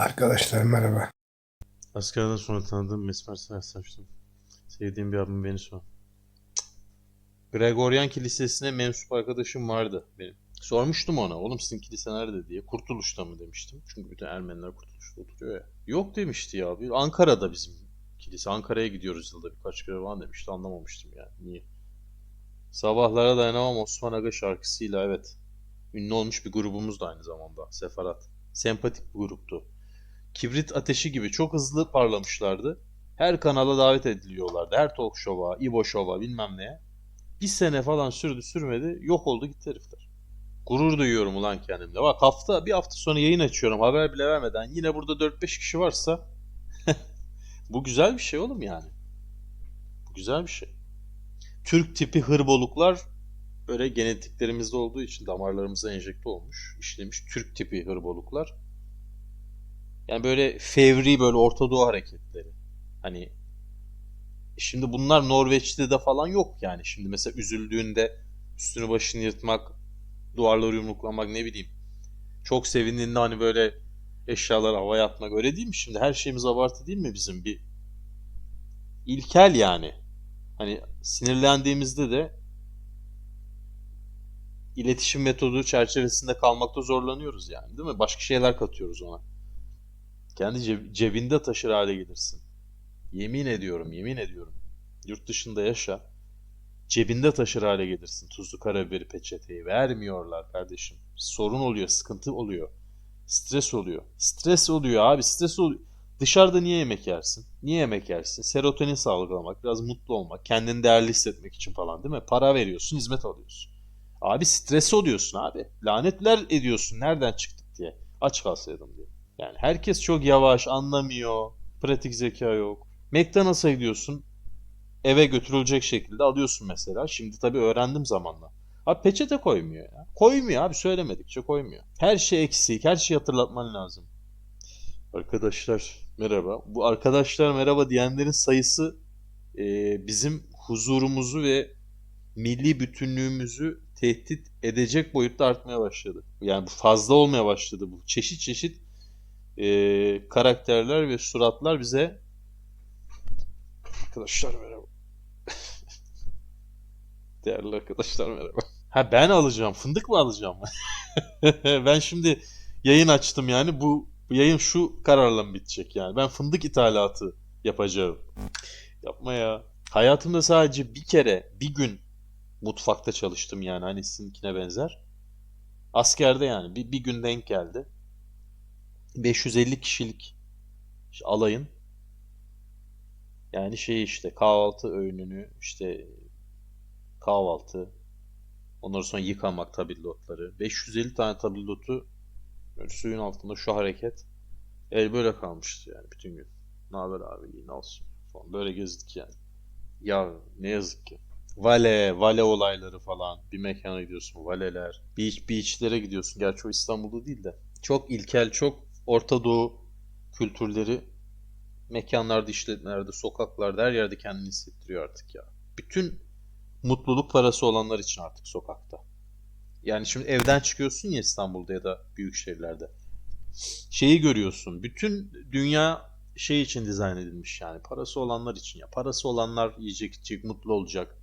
Arkadaşlar merhaba. Askerden sonra tanıdığım Mesmer rastlamıştım. Sevdiğim bir abim beni sor. Gregoryan Kilisesi'ne mensup arkadaşım vardı benim. Sormuştum ona oğlum sizin kilise nerede diye. Kurtuluş'ta mı demiştim. Çünkü bütün Ermeniler Kurtuluş'ta oturuyor ya. Yok demişti ya. Bir Ankara'da bizim kilise. Ankara'ya gidiyoruz yılda birkaç kere falan demişti. Anlamamıştım yani. Niye? Sabahlara dayanamam Osman Aga şarkısıyla evet. Ünlü olmuş bir grubumuz da aynı zamanda. Sefarat. Sempatik bir gruptu. Kibrit ateşi gibi çok hızlı parlamışlardı. Her kanala davet ediliyorlardı. Her talk show'a, İbo show'a bilmem neye. Bir sene falan sürdü sürmedi. Yok oldu gitti herifler. Gurur duyuyorum ulan kendimle. Bak hafta bir hafta sonra yayın açıyorum haber bile vermeden. Yine burada 4-5 kişi varsa bu güzel bir şey oğlum yani. Bu güzel bir şey. Türk tipi hırboluklar böyle genetiklerimizde olduğu için damarlarımıza enjekte olmuş, işlemiş Türk tipi hırboluklar. Yani böyle fevri böyle Orta Doğu hareketleri. Hani şimdi bunlar Norveç'te de falan yok yani. Şimdi mesela üzüldüğünde üstünü başını yırtmak, duvarları yumruklamak ne bileyim. Çok sevindiğinde hani böyle eşyaları havaya atmak öyle değil mi şimdi? Her şeyimiz abartı değil mi bizim bir ilkel yani. Hani sinirlendiğimizde de iletişim metodu çerçevesinde kalmakta zorlanıyoruz yani değil mi? Başka şeyler katıyoruz ona. Kendi ceb- cebinde taşır hale gelirsin. Yemin ediyorum, yemin ediyorum. Yurt dışında yaşa. Cebinde taşır hale gelirsin. Tuzlu karabiberi peçeteyi vermiyorlar kardeşim. Sorun oluyor, sıkıntı oluyor. Stres oluyor. Stres oluyor abi, stres oluyor. Dışarıda niye yemek yersin? Niye yemek yersin? Serotonin salgılamak, biraz mutlu olmak, kendini değerli hissetmek için falan değil mi? Para veriyorsun, hizmet alıyorsun. Abi stres oluyorsun abi. Lanetler ediyorsun nereden çıktık diye. Aç kalsaydım diye. Yani herkes çok yavaş, anlamıyor. Pratik zeka yok. McDonald's'a gidiyorsun. Eve götürülecek şekilde alıyorsun mesela. Şimdi tabii öğrendim zamanla. Abi peçete koymuyor ya. Koymuyor abi söylemedikçe koymuyor. Her şey eksik. Her şeyi hatırlatman lazım. Arkadaşlar merhaba. Bu arkadaşlar merhaba diyenlerin sayısı e, bizim huzurumuzu ve milli bütünlüğümüzü tehdit edecek boyutta artmaya başladı. Yani bu fazla olmaya başladı bu. Çeşit çeşit e, karakterler ve suratlar bize arkadaşlar merhaba. Değerli arkadaşlar merhaba. Ha ben alacağım. Fındık mı alacağım? ben şimdi yayın açtım yani bu, bu yayın şu kararla mı bitecek yani? Ben fındık ithalatı yapacağım. Yapma ya. Hayatımda sadece bir kere, bir gün mutfakta çalıştım yani hani sizinkine benzer. Askerde yani bir, bir gün denk geldi. 550 kişilik alayın yani şey işte kahvaltı öğününü işte kahvaltı ondan sonra yıkamak tabildotları 550 tane tabildotu suyun altında şu hareket el böyle kalmıştı yani bütün gün. Ne haber abi iyi ne olsun falan böyle gezdik yani. Ya ne yazık ki. Vale, vale olayları falan. Bir mekana gidiyorsun, valeler. Beach, beachlere gidiyorsun. Gerçi o İstanbul'da değil de. Çok ilkel, çok Orta Doğu kültürleri mekanlarda, işletmelerde, sokaklarda her yerde kendini hissettiriyor artık ya. Bütün mutluluk parası olanlar için artık sokakta. Yani şimdi evden çıkıyorsun ya İstanbul'da ya da büyük şehirlerde. Şeyi görüyorsun. Bütün dünya şey için dizayn edilmiş yani. Parası olanlar için ya. Parası olanlar yiyecek, içecek, mutlu olacak.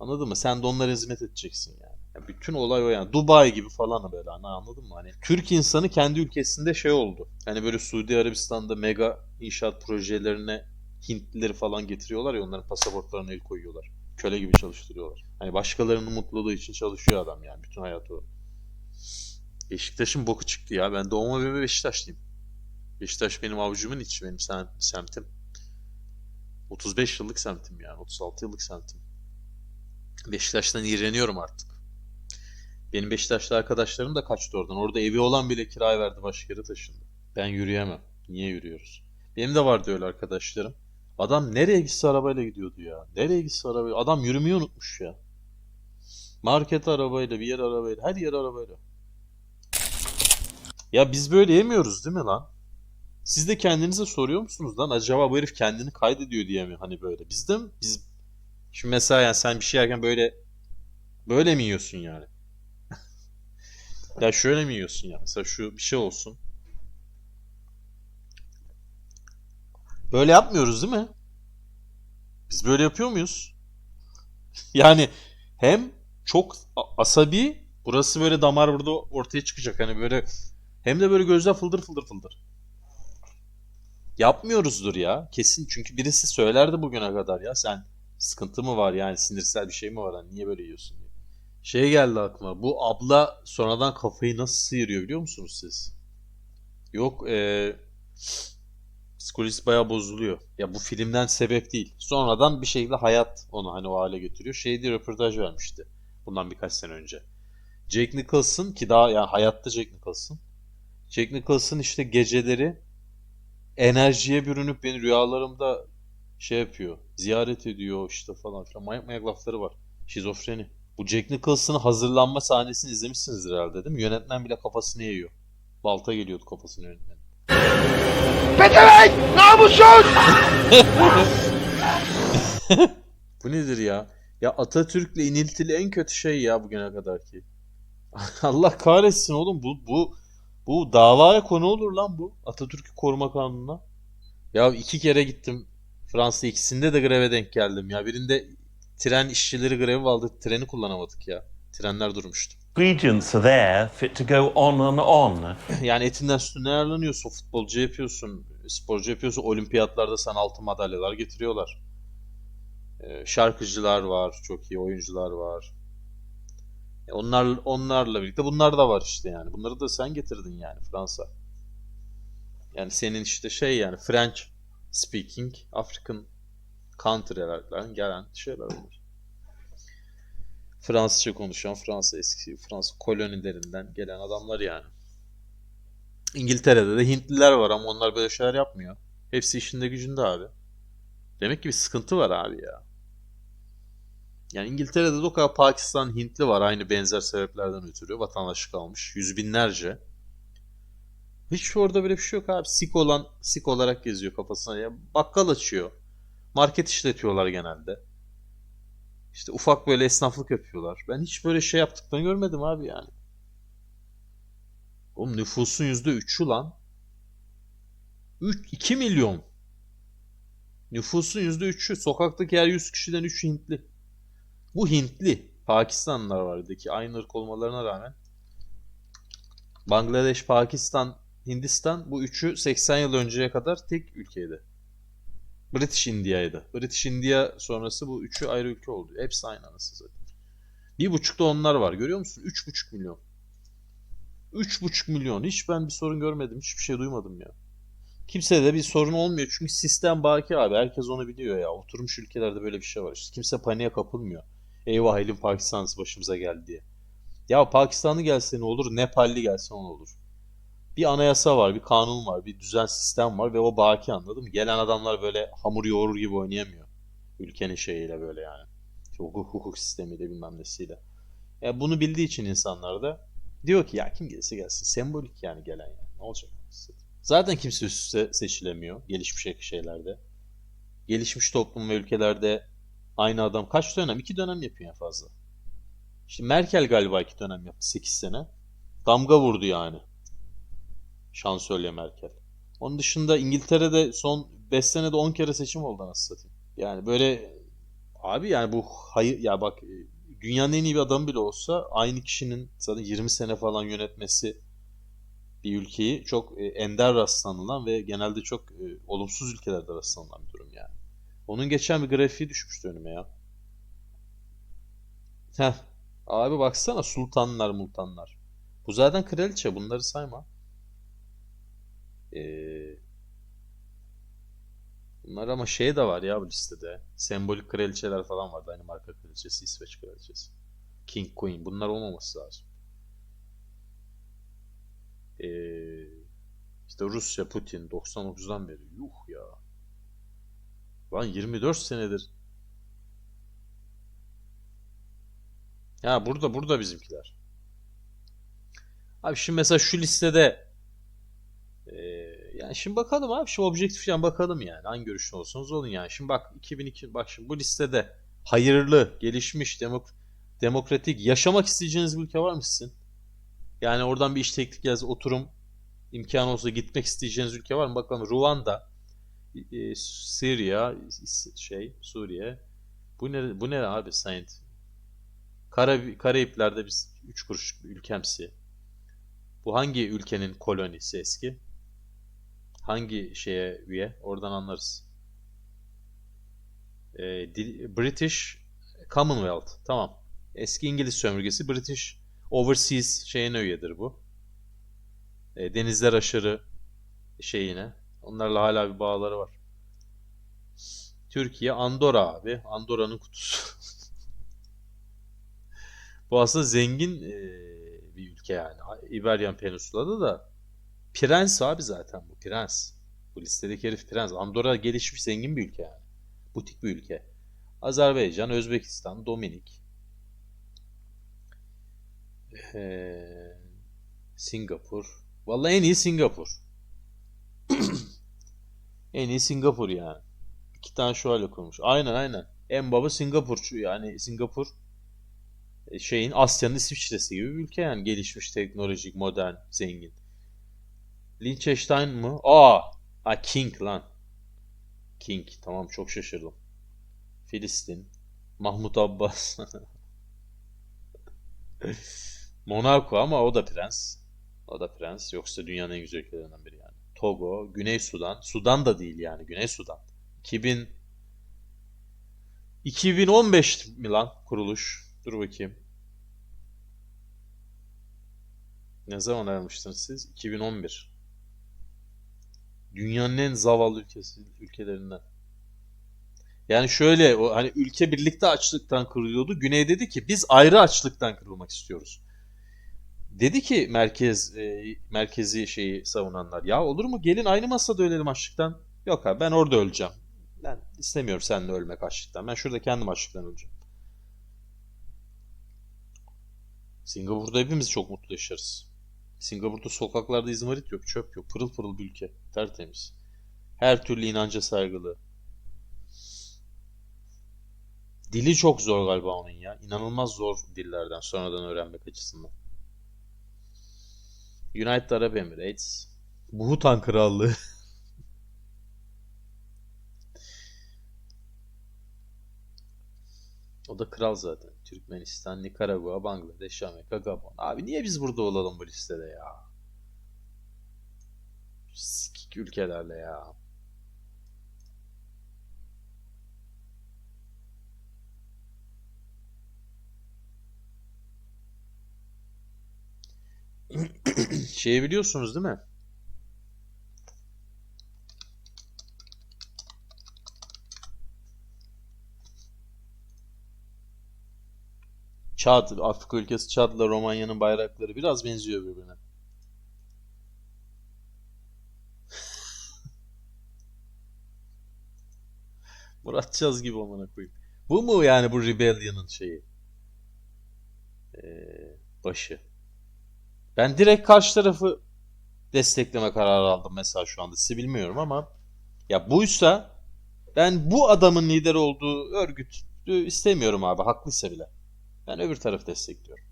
Anladın mı? Sen de onlara hizmet edeceksin yani. Ya bütün olay o yani. Dubai gibi falan böyle hani anladın mı? Hani Türk insanı kendi ülkesinde şey oldu. Hani böyle Suudi Arabistan'da mega inşaat projelerine Hintlileri falan getiriyorlar ya onların pasaportlarına el koyuyorlar. Köle gibi çalıştırıyorlar. Hani başkalarının mutluluğu için çalışıyor adam yani bütün hayatı o. Beşiktaş'ın boku çıktı ya. Ben doğma büyüme Beşiktaşlıyım. Beşiktaş benim avucumun içi, benim sem semtim. 35 yıllık semtim yani, 36 yıllık semtim. Beşiktaş'tan iğreniyorum artık. Benim Beşiktaşlı arkadaşlarım da kaçtı oradan. Orada evi olan bile kiraya verdi başka yere taşındı. Ben yürüyemem. Niye yürüyoruz? Benim de vardı öyle arkadaşlarım. Adam nereye gitse arabayla gidiyordu ya. Nereye gitse arabayla. Adam yürümeyi unutmuş ya. Market arabayla, bir yer arabayla, her yer arabayla. Ya biz böyle yemiyoruz değil mi lan? Siz de kendinize soruyor musunuz lan? Acaba bu herif kendini kaydediyor diye mi? Hani böyle. Biz de mi? Biz... Şimdi mesela yani sen bir şey yerken böyle böyle mi yiyorsun yani? Ya şöyle mi yiyorsun ya? Mesela şu bir şey olsun. Böyle yapmıyoruz değil mi? Biz böyle yapıyor muyuz? Yani hem çok asabi, burası böyle damar burada ortaya çıkacak. Hani böyle hem de böyle gözler fıldır fıldır fıldır. Yapmıyoruzdur ya. Kesin çünkü birisi söylerdi bugüne kadar ya sen sıkıntı mı var yani sinirsel bir şey mi var hani niye böyle yiyorsun diye. Şey geldi aklıma. Bu abla sonradan kafayı nasıl sıyırıyor biliyor musunuz siz? Yok eee psikolojisi bayağı bozuluyor. Ya bu filmden sebep değil. Sonradan bir şekilde hayat onu hani o hale getiriyor. Şey diye röportaj vermişti. Bundan birkaç sene önce. Jack Nicholson ki daha yani hayatta Jack Nicholson. Jack Nicholson işte geceleri enerjiye bürünüp beni rüyalarımda şey yapıyor. Ziyaret ediyor işte falan filan. Manyak manyak lafları var. Şizofreni. Bu Jack Nicholson'ın hazırlanma sahnesini izlemişsinizdir herhalde değil mi? Yönetmen bile kafasını yiyor. Balta geliyordu kafasına yönetmenin. Petevenk! Namussuz! Bu nedir ya? Ya Atatürk'le iniltili en kötü şey ya bugüne kadar ki. Allah kahretsin oğlum bu bu bu davaya konu olur lan bu Atatürk'ü koruma kanununa. Ya iki kere gittim Fransa ikisinde de greve denk geldim ya. Birinde tren işçileri grevi vardı. Treni kullanamadık ya. Trenler durmuştu. ingredients are there for it to go on and on. Yani etinden sütünden ayarlanıyorsun. Futbolcu yapıyorsun. Sporcu yapıyorsun. Olimpiyatlarda sana altın madalyalar getiriyorlar. Ee, şarkıcılar var. Çok iyi oyuncular var. E, Onlar, onlarla birlikte bunlar da var işte yani. Bunları da sen getirdin yani Fransa. Yani senin işte şey yani French speaking African country'lerden gelen şeyler olur. Fransızca konuşan, Fransa eski Fransa kolonilerinden gelen adamlar yani. İngiltere'de de Hintliler var ama onlar böyle şeyler yapmıyor. Hepsi işinde gücünde abi. Demek ki bir sıkıntı var abi ya. Yani İngiltere'de de o kadar Pakistan Hintli var aynı benzer sebeplerden ötürü vatandaşlık almış. Yüz binlerce. Hiç orada böyle bir şey yok abi. Sik olan sik olarak geziyor kafasına. Ya bakkal açıyor. Market işletiyorlar genelde. İşte ufak böyle esnaflık yapıyorlar. Ben hiç böyle şey yaptıklarını görmedim abi yani. Oğlum nüfusun %3'ü lan. 3, 2 milyon. Nüfusun %3'ü. Sokaktaki her 100 kişiden 3 Hintli. Bu Hintli. Pakistanlılar vardı ki aynı ırk olmalarına rağmen. Bangladeş, Pakistan, Hindistan bu üçü 80 yıl önceye kadar tek ülkeydi. British India'ydı. British India sonrası bu üçü ayrı ülke oldu. Hepsi aynı anasını zaten. Bir buçukta onlar var. Görüyor musun? Üç buçuk milyon. Üç buçuk milyon. Hiç ben bir sorun görmedim. Hiçbir şey duymadım ya. Kimsede de bir sorun olmuyor. Çünkü sistem baki abi. Herkes onu biliyor ya. Oturmuş ülkelerde böyle bir şey var. İşte kimse paniğe kapılmıyor. Eyvah elim Pakistan'sı başımıza geldi diye. Ya Pakistanlı gelse ne olur? Nepalli gelse ne olur? Bir anayasa var, bir kanun var, bir düzen sistem var ve o baki anladın mı? Gelen adamlar böyle hamur yoğurur gibi oynayamıyor. Ülkenin şeyiyle böyle yani. İşte hukuk, hukuk sistemiyle bilmem nesiyle. Ya bunu bildiği için insanlar da diyor ki ya kim gelirse gelsin. Sembolik yani gelen yani. Ne olacak? Zaten kimse üst üste seçilemiyor gelişmiş şeylerde. Gelişmiş toplum ve ülkelerde aynı adam kaç dönem? İki dönem yapıyor fazla. İşte Merkel galiba iki dönem yaptı. 8 sene. Damga vurdu yani. Şansölye Merkel. Onun dışında İngiltere'de son 5 senede 10 kere seçim oldu anasını satayım. Yani böyle abi yani bu hayır ya bak dünyanın en iyi bir adamı bile olsa aynı kişinin zaten 20 sene falan yönetmesi bir ülkeyi çok e, ender rastlanılan ve genelde çok e, olumsuz ülkelerde rastlanılan bir durum yani. Onun geçen bir grafiği düşmüştü önüme ya. Heh. Abi baksana sultanlar multanlar. Bu zaten kraliçe bunları sayma. Ee, bunlar ama şey de var ya bu listede. Sembolik kraliçeler falan var. Danimarka kraliçesi, İsveç kraliçesi. King Queen. Bunlar olmaması lazım. Ee, işte Rusya, Putin 99'dan beri. Yuh ya. Lan 24 senedir. Ya burada burada bizimkiler. Abi şimdi mesela şu listede ee, yani şimdi bakalım abi şimdi objektiften bakalım yani hangi görüşte olsanız olun yani. Şimdi bak 2002 bak şimdi bu listede hayırlı, gelişmiş, demok demokratik yaşamak isteyeceğiniz bir ülke var mı sizin? Yani oradan bir iş teklif gelse oturum imkanı olsa gitmek isteyeceğiniz ülke var mı? Bakalım Ruanda, e, Suriye, şey, Suriye. Bu ne bu ne abi Saint? Kara, Karayipler'de biz 3 kuruşluk bir ülkemsi. Bu hangi ülkenin kolonisi eski? Hangi şeye üye? Oradan anlarız. Dil- British Commonwealth. Tamam. Eski İngiliz sömürgesi British Overseas şeyine üyedir bu. Ee, denizler aşırı şeyine. Onlarla hala bir bağları var. Türkiye, Andorra abi. Andorra'nın kutusu. Bu aslında zengin e, bir ülke yani. İberyan Peninsula'da da prens abi zaten bu prens. Bu listedeki herif prens. Andorra gelişmiş zengin bir ülke yani. Butik bir ülke. Azerbaycan, Özbekistan, Dominik, ee, Singapur. Vallahi en iyi Singapur. En iyi Singapur yani. İki tane şövalye kurmuş. Aynen aynen. En baba Singapur. Yani Singapur e, şeyin Asya'nın İsviçre'si gibi bir ülke yani. Gelişmiş, teknolojik, modern, zengin. Liechtenstein mı? Aa! Ha King lan. King. Tamam çok şaşırdım. Filistin. Mahmut Abbas. Monaco ama o da prens. O da prens. Yoksa dünyanın en güzel ülkelerinden biri yani. Togo, Güney Sudan. Sudan da değil yani. Güney Sudan. 2000 2015 mi lan kuruluş? Dur bakayım. Ne zaman ayrılmıştınız siz? 2011. Dünyanın en zavallı ülkesi ülkelerinden. Yani şöyle o hani ülke birlikte açlıktan kırılıyordu. Güney dedi ki biz ayrı açlıktan kırılmak istiyoruz. Dedi ki merkez e, merkezi şeyi savunanlar ya olur mu gelin aynı masada ölelim açlıktan. Yok abi ben orada öleceğim. Ben istemiyorum seninle ölmek açlıktan. Ben şurada kendim açlıktan öleceğim. Singapur'da hepimiz çok mutlu yaşarız. Singapur'da sokaklarda izmarit yok, çöp yok. Pırıl pırıl bir ülke. Tertemiz. Her türlü inanca saygılı. Dili çok zor galiba onun ya. İnanılmaz zor dillerden sonradan öğrenmek açısından. United Arab Emirates. Bhutan Krallığı. O da kral zaten. Türkmenistan, Nikaragua, Bangladeş, Amerika, Gabon. Abi niye biz burada olalım bu listede ya? Sikik ülkelerle ya. Şeyi biliyorsunuz değil mi? Çad, Afrika ülkesi Çad'la Romanya'nın bayrakları biraz benziyor birbirine. Murat Çaz gibi amına koyayım. Bu mu yani bu Rebellion'ın şeyi? Ee, başı. Ben direkt karşı tarafı destekleme kararı aldım mesela şu anda. Sizi bilmiyorum ama ya buysa ben bu adamın lider olduğu örgütü istemiyorum abi haklıysa bile. Ben öbür tarafı destekliyorum.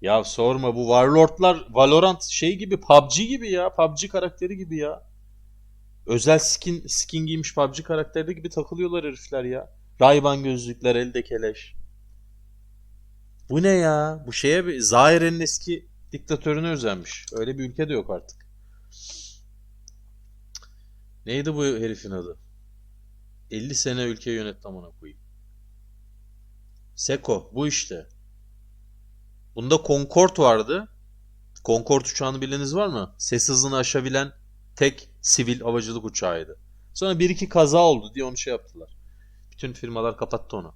Ya sorma bu Warlord'lar Valorant şey gibi PUBG gibi ya. PUBG karakteri gibi ya. Özel skin skin giymiş PUBG karakteri gibi takılıyorlar herifler ya. Ray-Ban gözlükler, elde keleş. Bu ne ya? Bu şeye bir Zahire'nin eski diktatörüne özenmiş. Öyle bir ülke de yok artık. Neydi bu herifin adı? 50 sene ülke yönetti amına koyayım. Seko bu işte. Bunda Concorde vardı. Concorde uçağını bileniz var mı? Ses hızını aşabilen tek sivil havacılık uçağıydı. Sonra bir iki kaza oldu diye onu şey yaptılar. Bütün firmalar kapattı onu.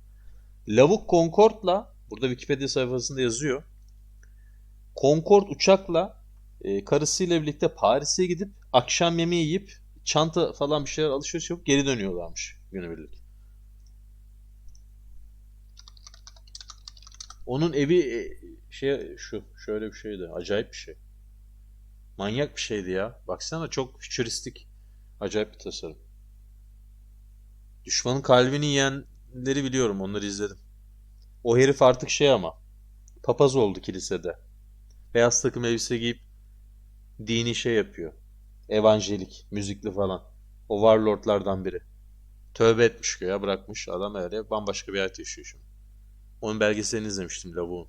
Lavuk Concorde'la burada Wikipedia sayfasında yazıyor. Concorde uçakla e, karısıyla birlikte Paris'e gidip akşam yemeği yiyip çanta falan bir şeyler alışveriş yapıp geri dönüyorlarmış günübirlik. Onun evi e, şey şu şöyle bir şeydi. Acayip bir şey. Manyak bir şeydi ya. Baksana çok fütüristik. Acayip bir tasarım. Düşmanın kalbini yiyenleri biliyorum. Onları izledim. O herif artık şey ama papaz oldu kilisede. Beyaz takım elbise giyip dini şey yapıyor. Evangelik, müzikli falan. O warlordlardan biri. Tövbe etmiş göya bırakmış. Adam öyle bambaşka bir hayat yaşıyor şimdi. Onun belgeselini izlemiştim lavuğun.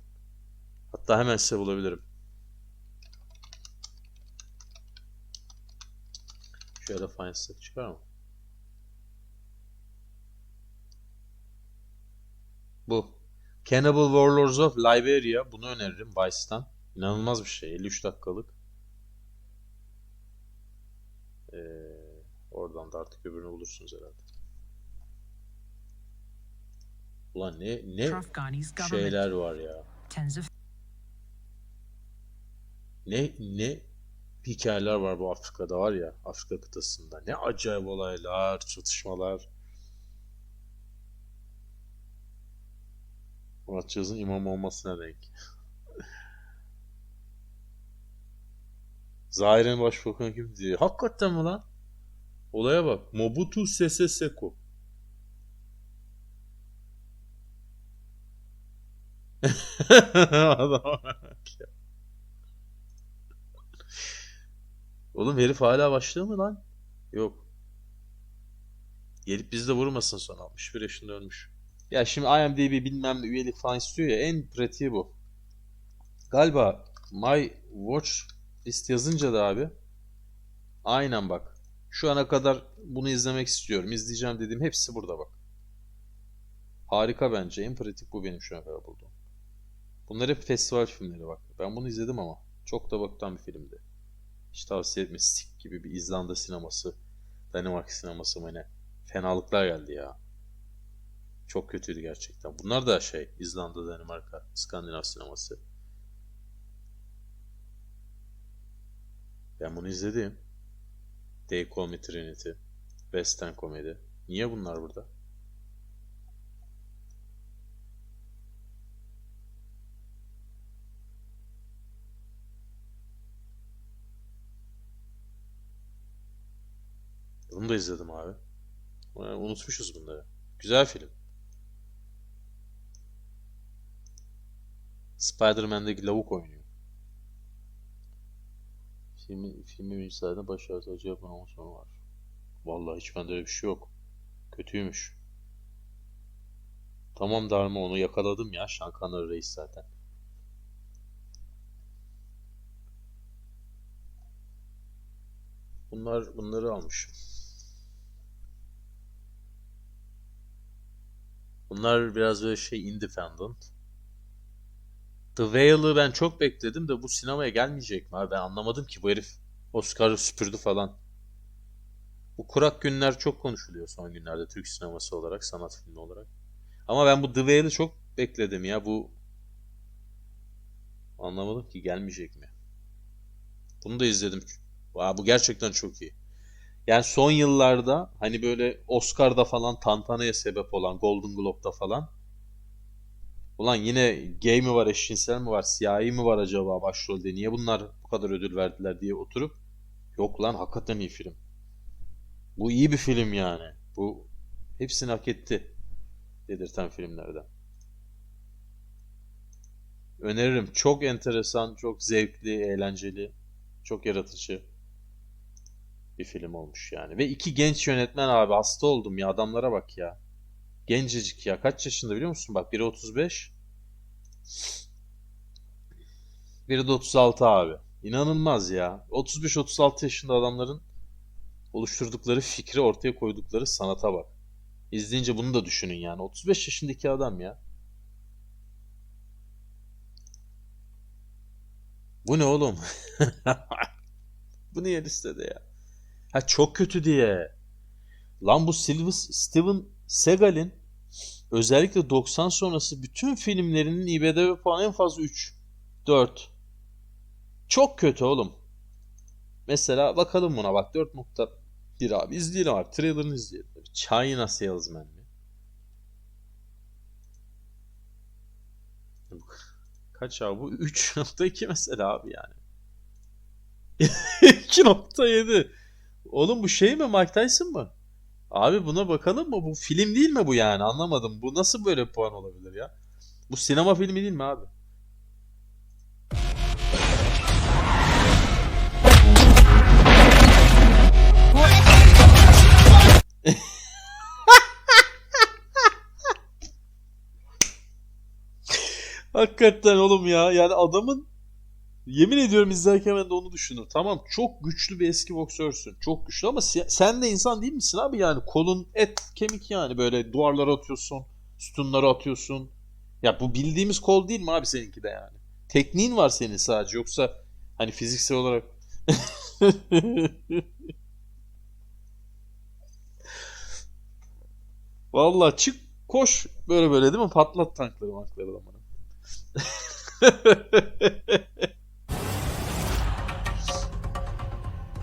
Hatta hemen size bulabilirim. Şöyle fine set çıkar mı? Bu. Cannibal Warlords of Liberia. Bunu öneririm Vice'tan. İnanılmaz bir şey. 53 dakikalık. Ee, oradan da artık öbürünü bulursunuz herhalde. Ulan ne ne şeyler var ya. Ne ne hikayeler var bu Afrika'da var ya. Afrika kıtasında. Ne acayip olaylar, çatışmalar. Murat Yaz'ın imam olmasına denk. Zahire'nin başbakanı kim diyor. Hakikaten mi lan? Olaya bak. Mobutu Sese Seko. Adama bak ya. Oğlum herif hala başlıyor mu lan? Yok. Gelip bizde vurmasın sonra. 61 yaşında ölmüş. Ya şimdi IMDb bilmem ne üyelik falan istiyor ya en pratiği bu. Galiba My Watch list yazınca da abi aynen bak. Şu ana kadar bunu izlemek istiyorum. izleyeceğim dediğim hepsi burada bak. Harika bence. En pratik bu benim şu ana kadar bulduğum. Bunlar hep festival filmleri bak. Ben bunu izledim ama çok da baktan bir filmdi. Hiç tavsiye etme. Sik gibi bir İzlanda sineması. Danimarka sineması mı ne? Fenalıklar geldi ya. Çok kötüydü gerçekten. Bunlar da şey İzlanda, Danimarka, İskandinav sineması. Ben bunu izledim. They Call Me Trinity. Western komedi. Niye bunlar burada? Bunu da izledim abi. Yani unutmuşuz bunları. Güzel film. Spider-Man'deki lavuk oynuyor. Filmin, filmin müsaade baş acı yapan ama sonu var. Vallahi hiç bende öyle bir şey yok. Kötüymüş. Tamam Darma onu yakaladım ya. Şankanları Reis zaten. Bunlar bunları almışım. Bunlar biraz böyle şey independent. The Whale'ı ben çok bekledim de bu sinemaya gelmeyecek mi abi? Ben anlamadım ki bu herif Oscar'ı süpürdü falan. Bu kurak günler çok konuşuluyor son günlerde Türk sineması olarak, sanat filmi olarak. Ama ben bu The Whale'ı çok bekledim ya. Bu anlamadım ki gelmeyecek mi? Bunu da izledim. Aa, bu gerçekten çok iyi. Yani son yıllarda hani böyle Oscar'da falan tantanaya sebep olan Golden Globe'da falan Ulan yine gay mi var, eşcinsel mi var, siyahi mi var acaba başrolde? Niye bunlar bu kadar ödül verdiler diye oturup yok lan hakikaten iyi film. Bu iyi bir film yani. Bu hepsini hak etti dedirten filmlerden. Öneririm. Çok enteresan, çok zevkli, eğlenceli, çok yaratıcı bir film olmuş yani. Ve iki genç yönetmen abi hasta oldum ya adamlara bak ya. Gencecik ya. Kaç yaşında biliyor musun? Bak biri 35. Biri de 36 abi. İnanılmaz ya. 35-36 yaşında adamların oluşturdukları fikri ortaya koydukları sanata bak. İzleyince bunu da düşünün yani. 35 yaşındaki adam ya. Bu ne oğlum? Bu niye listede ya? Ha çok kötü diye. Lan bu Silver, Steven Seagal'in özellikle 90 sonrası bütün filmlerinin IMDb puanı en fazla 3, 4. Çok kötü oğlum. Mesela bakalım buna bak 4.1 abi izleyelim abi trailerını izleyelim. China Salesman mi? Kaç abi bu? 3.2 mesela abi yani. 2.7 Oğlum bu şey mi Mike Tyson mı? Abi buna bakalım mı? Bu film değil mi bu yani? Anlamadım. Bu nasıl böyle puan olabilir ya? Bu sinema filmi değil mi abi? Hakikaten oğlum ya. Yani adamın yemin ediyorum izlerken ben de onu düşündüm. Tamam çok güçlü bir eski boksörsün. Çok güçlü ama se- sen de insan değil misin abi yani? Kolun et kemik yani böyle duvarlara atıyorsun. Sütunlara atıyorsun. Ya bu bildiğimiz kol değil mi abi seninki de yani? Tekniğin var senin sadece yoksa hani fiziksel olarak Vallahi çık koş böyle böyle değil mi? Patlat tankları mankları da bana.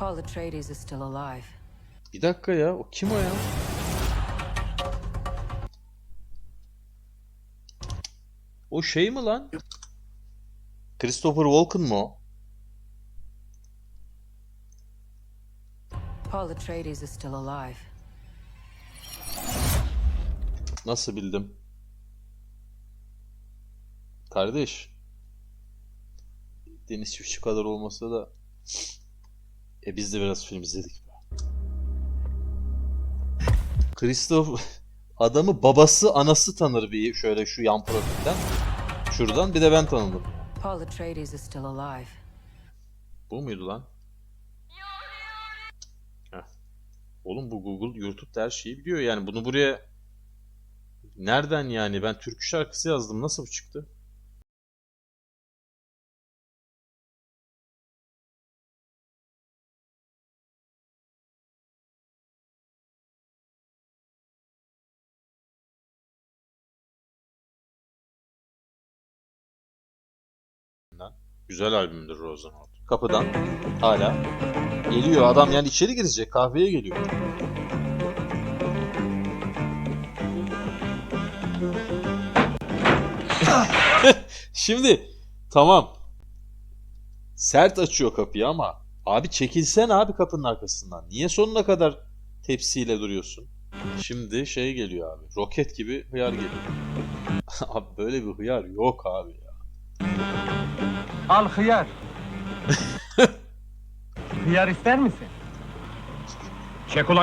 Paul Atreides is still alive. Bir dakika ya. O kim o ya? O şey mi lan? Christopher Walken mu o? Paul Atreides is still alive. Nasıl bildim? Kardeş. Deniz Çiftçi kadar olmasa da e biz de biraz film izledik. Christoph adamı babası anası tanır bir şöyle şu yan profilden. Şuradan bir de ben tanıdım. Paul Atreides is still alive. Bu muydu lan? Heh. Oğlum bu Google YouTube'da her şeyi biliyor yani bunu buraya nereden yani ben türkü şarkısı yazdım nasıl bu çıktı? Güzel albümdür Rosenhold. Kapıdan hala geliyor adam yani içeri girecek kahveye geliyor. Şimdi tamam. Sert açıyor kapıyı ama abi çekilsen abi kapının arkasından. Niye sonuna kadar tepsiyle duruyorsun? Şimdi şey geliyor abi. Roket gibi hıyar geliyor. abi böyle bir hıyar yok abi ya. Al hıyar. hıyar ister misin? Çek ulan